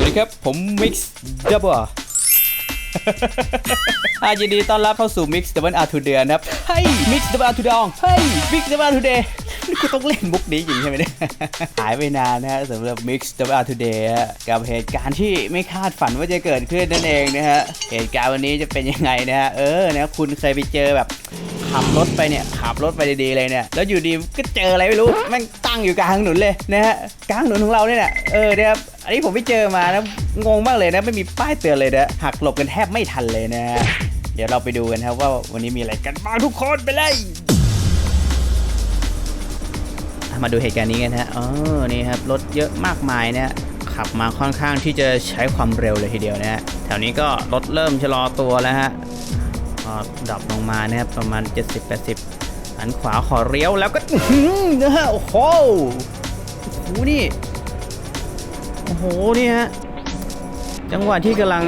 วัสดีครับ ผม Mix Double อ่ายินดีต้อนรับเข้าสู่ Mix Double R to d a y นะครับ เฮ้ย Mix Double R to Dong เฮ้ย Mix Double R to Day นี่กูต้องเล่นมุกนี้จริงใช่ไหมเนี่ย หายไปนานนะฮะสำหรับ Mix Double R to Day ฮะกับเหตุการณ์ที่ไม่คาดฝันว่าจะเกิดขึ้นนั่นเองนะฮะ เหตุการณ์วันนี้จะเป็นยังไงนะฮะ เออนะคุณเคยไปเจอแบบขับรถไปเนี่ยขับรถไปดีๆเลยเนี่ยแล้วอยู่ดีก็เจออะไรไม่รู้แม่งตั้งอยู่กลางถนนเลยนะฮะกลางถนนของเราเนี่ยนะเออเนี่ยครับ อันนี้ผมไปเจอมานะงงมากเลยนะไม่มีป้ายเตือนเลยนะหักหลบกันแทบไม่ทันเลยนะฮะเดี๋ยวเราไปดูกันครับว่าวันนี้มีอะไรกันบ้างทุกคนไปเลยมาดูเหตุการณ์นี้กันฮะอ๋อนี่ครับรถเยอะมากมายนะขับมาค่อนข้างที่จะใช้ความเร็วเลยทีเดียวนะฮะแถวนี้ก็รถเริ่มชะลอตัวแล้วฮะก็ดรอปลงมานะครับประมาณ 70-80หันขวาขอเลี้ยวแล้วก็นะฮะโอ้โหโอ้โหนี่ อ้โหนี่ฮะจังหวะที่กำลัง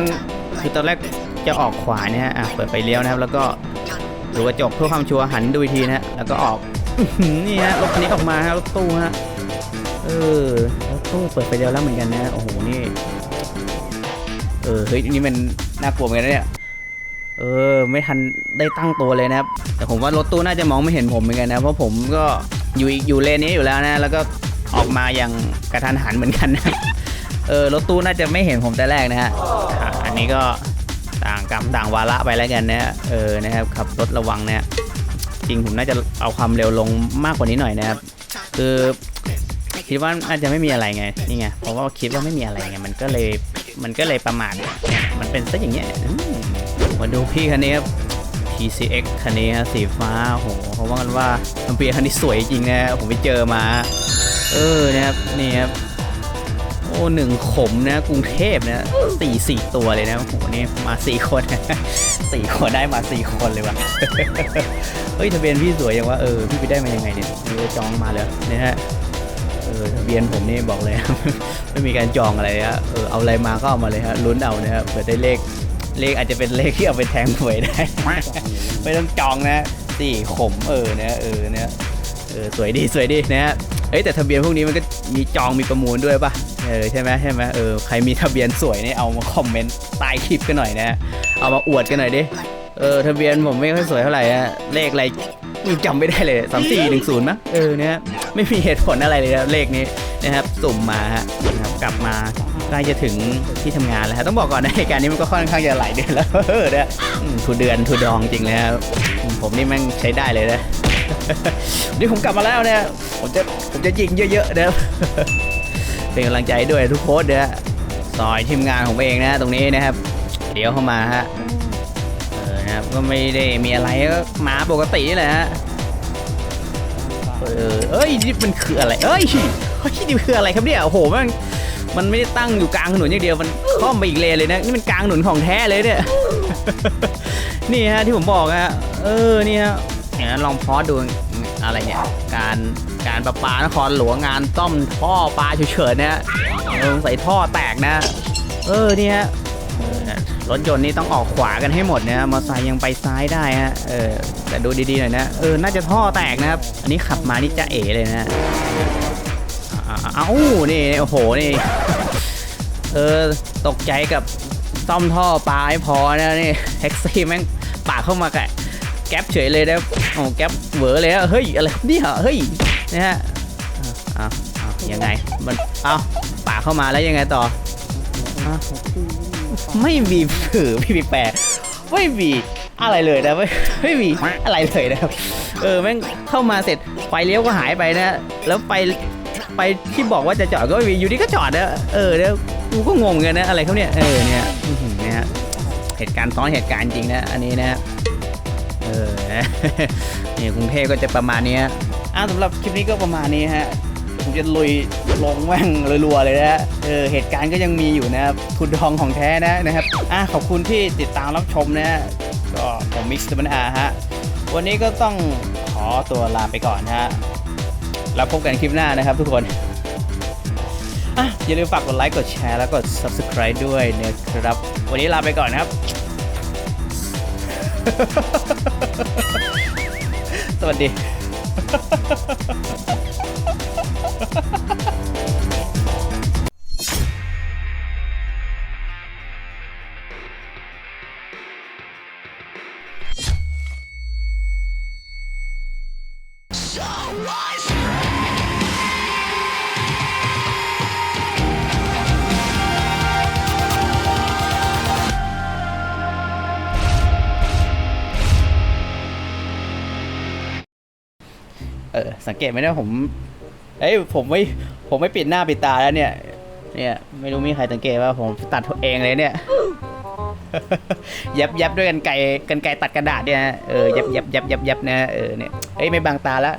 คือตอนแรกจะออกขวาเนี่ยฮะอะเปิดไปเลี้ยวนะครับ แล้วก็ดูกระจกเพื่อความชัวร์หันดูอีกทีนะฮะแล้วก็ออกนี่ฮะรถคันนี้ออกมาฮะรถตู้ฮะเออรถตู้เปิดไปเลี้ยวแล้วเหมือนกันนะโอ้โหนี่เออเฮ้ยนี่มันน่ากลัวเหมือนกันเนี่ยเออไม่ทันได้ตั้งตัวเลยนะครับ แต่ผมว่ารถตู้น่าจะมองไม่เห็นผมเหมือนกันนะเพราะผมก็อยู่อีกอยู่เลนนี้อยู่แล้วนะ แล้วก็ออกมาอย่างกระทันหันเหมือนกันนะ เออรถตู้น่าจะไม่เห็นผมแต่แรกนะฮะอะอันนี้ก็ต่างกรรมต่างวาระไปแล้วกันนะฮะเออนะครับขับรถระวังนะฮะจริงผมน่าจะเอาความเร็วลงมากกว่านี้หน่อยนะครับคือคิดว่าน่าจะไม่มีอะไรไงนี่ไงเพราะว่าคิดว่าไม่มีอะไรไงมันก็เลยมันก็เลยประมาทเนี่ยมันเป็นซะอย่างเงี้ยอืมมาดูพี่คันนี้ครับ TCX คันนี้ฮะสีฟ้าโหเขาว่ากันว่าน้ำเปียคันนี้สวยจริงนะผมไปเจอมา เออนะครับนี่ครับ โอ้หนึ่งขมนะกรุงเทพนะสี่สี่ตัวเลยนะโอ้โหนี่มาสี่คนสี่คนได้มาสี่คนเลยว่ะเฮ้ยทะเบียนพี่สวยยังว่าเออพี่ไปได้มายังไงเนี่ยมีจองมาเลยนี่ยฮะเออทะเบียนผมนี่บอกเลยไม่มีการจองอะไรฮะเออเอาอะไรมาก็เอามาเลยฮะลุ้นเอานะครับเผื่อได้เลขเลขอาจจะเป็นเลขที่เอาไปแทงหวยได้ไม่ต้องจองนะสี่ขมเออนะเออเนี่ยเออสวยดีสวยดีนะฮะเอ้ยแต่ทะเบียนพวกนี้มันก็มีจองมีประมูลด้วยป่ะ ออใช่ไหมใช่ไหมเออใครมีทะเบียนสวยเนี่ยเอามาคอมเมนต์ใต้คลิปกันหน่อยนะฮะเอามาอวดกันหน่อยดิเออทะเบียนผมไม่ค่อยสวยเท่าไหร่ฮะเลขอะไรจำไม่ได้เลยสามสี่หนึ่งศูนย์มั้งเออเนี่ยไม่มีเหตุผลอะไรเลยนะเลขนี้นะครับสุ่มมาฮะนะครับกลับมาใกล้จะถึงที่ทำงานแล้วฮะต้องบอกก่อนนะเหตุการณ์นี้มันก็ค่อนข้างจะหลายเดือนแล้วเออเนี่ยทุเดือนทุดองจริงเลยครับผมนี่แม่งใช้ได้เลยนะนี่ผมกลับมาแล้วเนี่ยผมจะผมจะยิงเยอะๆนะครับ เป็นกำลังใจด้วยทุกโค้ดนะฮะซอยทีมงานของเองนะตรงนี้นะครับ เดี๋ยวเข้ามาฮะเออนะครับก็ไม่ได้มีอะไรก็มาปกตินี่แหละฮะเออเอ้ยนี่มันคืออะไรเอ้ยเฮ้ยนี่คืออะไรครับเนี่ยโอ้โหมันมันไม่ได้ตั้งอยู่กลางถนนอย่างเดียวมันค่อมไปอีกเลนเลยนะนี่มันกลางถนนของแท้เลยเนี่ยนี่ฮะที่ผมบอกฮะเออนี่ฮะเนี่ยลองพอสดูอะไรเนี่ยการ การประปานครหลวงงานต้อมท่อปลาเฉยๆเนี่ยเออใส่ท่อแตกนะ เออนี่ฮะรถยนต์นี่ต้องออกขวากันให้หมดนะมอเตอร์ไซค์ยังไปซ้ายได้ฮะเออแต่ดูดีๆหน่อยนะเออน่าจะท่อแตกนะครับ อันนี้ขับมานี่จะเอ๋เลยนะเอ้านี่โอ้โหนี่เออตกใจกับซ่อมท่อปลาไม่พอนะนี่แท็กซี่แม่งปาดเข้ามาแกแก๊ปเฉยเลยนะโอ้แก๊ปเหวอเลยเฮ้ยอะไรเนี่ยเฮ้ย นะฮะอ้าวอ้าวยังไง มันเอ้าปาดเข้ามาแล้วยังไงต่ออ้าวไม่มีผือพี่มีแปรไม่มีอะไรเลยนะไม่ไม่มีอะไรเลยนะครับ เออแม่งเข้ามาเสร็จไฟเลี้ยวก็หายไปนะแล้วไปไปที่บอกว่าจะจอดก็ไม่มีอยู่ดีก็จอดนะเออแล้วกูก็งงเนกันนะอะไรเขาเนี่ยเออเนี่ยเนี่ยเหตุการณ์ซ้อนเหตุการณ์จริงนะอันนี้นะเออเนี่ยกรุงเทพก็จะประมาณนี้ฮะ อะสำหรับคลิปนี้ก็ประมาณนี้ฮะผมจะลุยลงแม่งรัวๆเลยนะเออเหตุการณ์ก็ยังมีอยู่นะครับทุนทองของแท้นะนะครับอะขอบคุณที่ติดตามรับชมนะฮะก็ผมมิกซ์ตบันอาฮะวันนี้ก็ต้องขอตัวลาไปก่อนฮะแล้วพบกันคลิปหน้านะครับทุกคนอะอย่าลืมฝากกดไลค์กดแชร์แล้วกด subscribe ด้วยนะครับ วันนี้ลาไปก่อนนะครับ สวัสดี so what? อสังเกตไหมเนี่ยผมเอ้ยผมไม่ผมไม่ปิดหน้าปิดตาแล้วเนี่ย เนี่ยไม่รู้มีใครสังเกตว่าผมตัดเองเลยเนี่ยยับยับด้วยกันไกรกันไกรตัดกระดาษเนี่ยเออยับยับยับยับยับนะเออเนี่ยเอ้ยไม่บังตาแล้ว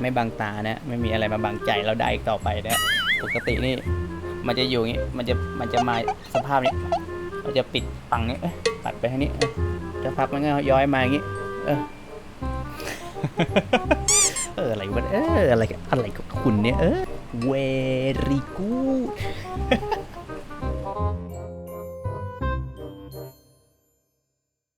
ไม่บังตานะไม่มีอะไรมาบังใจเราได้อีกต่อไปนะปกตินี่มันจะอยู่อย่างงี้มันจะมันจะมาสภาพนี้เราจะปิดปังนี้เอ้ยปัดไปทางนี้จะพับมันก็ย้อยมาอย่างงี้เออ เอออะไรวะเอออะไรอะไรกับคุณเนี่ยเออ very good